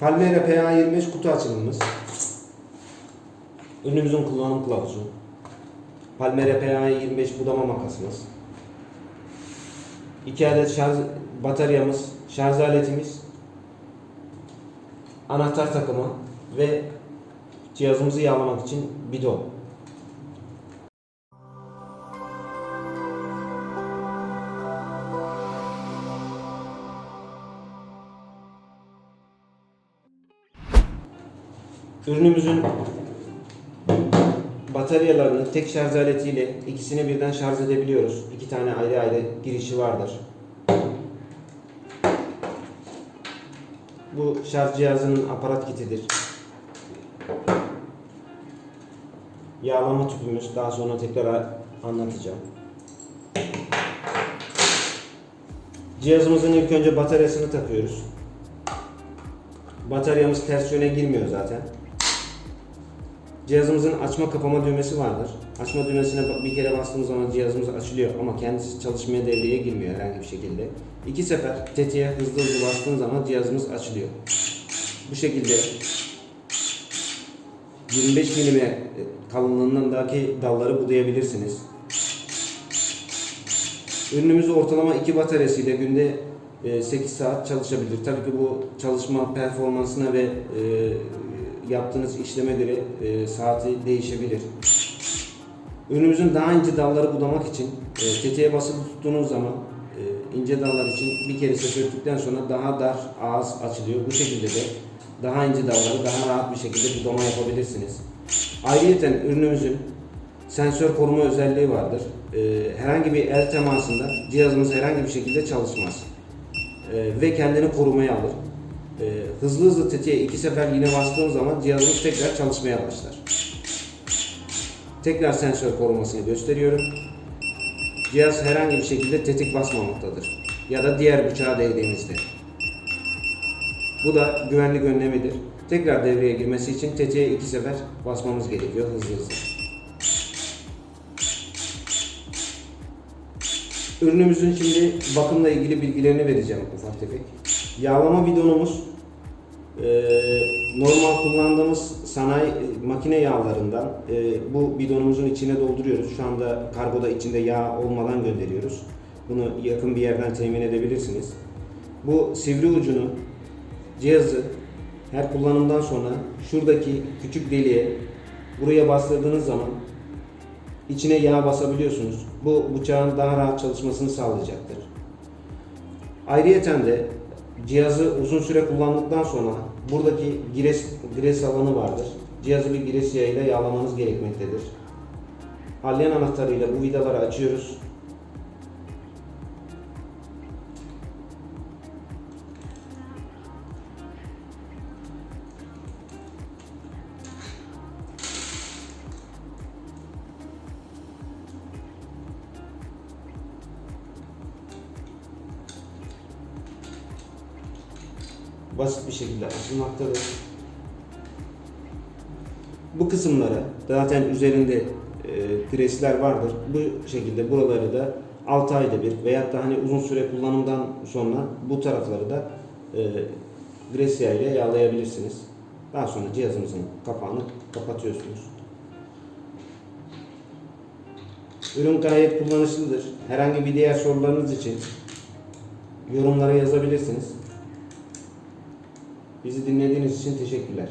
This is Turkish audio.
Palmera PA25 kutu açılımımız. Ürünümüzün kullanım kılavuzu. Palmera PA25 budama makasımız. 2 adet şarj bataryamız, şarj aletimiz, anahtar takımı ve cihazımızı yağlamak için bidon. Ürünümüzün bataryalarını tek şarj aletiyle ikisini birden şarj edebiliyoruz. İki tane ayrı ayrı girişi vardır. Bu şarj cihazının aparat kitidir. Yağlama tüpümüz. Daha sonra tekrar anlatacağım. Cihazımızın ilk önce bataryasını takıyoruz. Bataryamız ters yöne girmiyor zaten. Cihazımızın açma kapama düğmesi vardır. Açma düğmesine bir kere bastığımız zaman cihazımız açılıyor ama kendisi çalışmaya devreye girmiyor herhangi bir şekilde. İki sefer tetiğe hızlı hızlı bastığın zaman cihazımız açılıyor. Bu şekilde 25 mm kalınlığındaki dalları budayabilirsiniz. Ürünümüz ortalama 2 bataryasıyla günde e, 8 saat çalışabilir. Tabii ki bu çalışma performansına ve e, yaptığınız işleme göre e, saati değişebilir. Ürünümüzün daha ince dalları budamak için e, tetiğe basılı tuttuğunuz zaman e, ince dallar için bir kere söktükten sonra daha dar ağız açılıyor. Bu şekilde de daha ince dalları daha rahat bir şekilde budama yapabilirsiniz. Ayrıca ürünümüzün sensör koruma özelliği vardır. E, herhangi bir el temasında cihazımız herhangi bir şekilde çalışmaz. E, ve kendini korumaya alır. E, hızlı hızlı tetiğe iki sefer yine bastığım zaman cihazımız tekrar çalışmaya başlar. Tekrar sensör korumasını gösteriyorum. Cihaz herhangi bir şekilde tetik basmamaktadır. Ya da diğer bıçağa değdiğimizde. Bu da güvenlik önlemidir. Tekrar devreye girmesi için tetiğe iki sefer basmamız gerekiyor hızlı hızlı. Ürünümüzün şimdi bakımla ilgili bilgilerini vereceğim ufak tefek. Yağlama bidonumuz e, normal kullandığımız sanayi e, makine yağlarından e, bu bidonumuzun içine dolduruyoruz. Şu anda kargoda içinde yağ olmadan gönderiyoruz. Bunu yakın bir yerden temin edebilirsiniz. Bu sivri ucunu cihazı her kullanımdan sonra şuradaki küçük deliğe buraya bastırdığınız zaman içine yağ basabiliyorsunuz. Bu bıçağın daha rahat çalışmasını sağlayacaktır. Ayrıyeten de cihazı uzun süre kullandıktan sonra buradaki gires, gires alanı vardır. Cihazı bir gires yağıyla yağlamanız gerekmektedir. Alyan anahtarıyla bu vidaları açıyoruz. Basit bir şekilde açılmaktadır. Bu kısımlara zaten üzerinde e, presler vardır. Bu şekilde buraları da 6 ayda bir veyahut da hani uzun süre kullanımdan sonra bu tarafları da e, Gresia ile yağlayabilirsiniz. Daha sonra cihazımızın kapağını kapatıyorsunuz. Ürün gayet kullanışlıdır. Herhangi bir diğer sorularınız için yorumlara yazabilirsiniz. Bizi dinlediğiniz için teşekkürler.